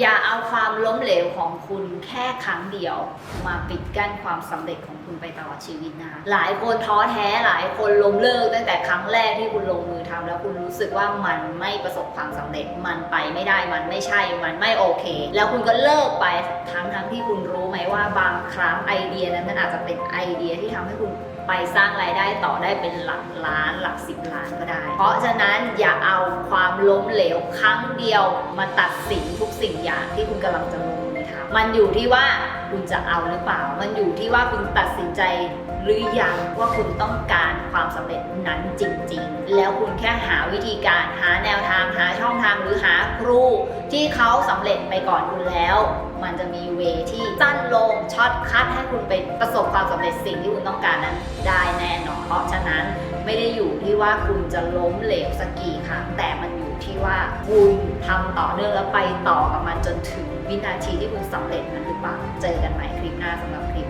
อย่าเอาความล้มเหลวของคุณแค่ครั้งเดียว มาปิดกั้นความสำเร็จของคุณไปตลอดชีวิตนะคะหลายคนท้อแท้หลายคนล้มเลิกตั้งแต่ครั้งแรกที่คุณลงมือทำแล้วคุณรู้สึกว่ามันไม่ประสบความสำเร็จ มันไปไม่ได้มันไม่ใช่มันไม่โอเค แล้วคุณก็เลิกไปทั้งทั้งๆที่คุณรู้ไหมว่าบางครั้งไอเดียนั้นมันอาจจะเป็นไอเดียที่ทำให้คุณไปสร้างรายได้ต่อได้เป็นหลักล้านหลักสิบล้านก็ได้ เพราะฉะนั้นอย่าเอาความ ล้มเหลวครั้งเดียว มาตัดสินทุกสิ่งอย่างที่คุณกำลังจะลงมือทำมันอยู่ที่ว่าคุณจะเอาหรือเปล่า มันอยู่ที่ว่าคุณตัดสินใจหรือยังว่าคุณต้องการความสำเร็จนั้นจริง ๆ แล้วคุณแค่หาวิธีการหาแนวทางหาช่องทางหรือหาครู ที่เขาสำเร็จไปก่อนคุณแล้ว มันจะมีเวที่สั้นลงช็อตคัดให้คุณไปประสบความสำเร็จสิ่งที่คุณต้องการนั้นได้แน่นอนเพราะฉะนั้นไม่ได้อยู่ ว่าคุณจะล้มเหลวสักกี่ครั้งแต่มันอยู่ที่ว่าคุณทำต่อเนื่องแล้วไปต่อกับมันจนถึงวินาทีที่คุณสำเร็จนั้นหรือเปล่าเจอกันใหม่คลิปหน้าสำหรับคลิป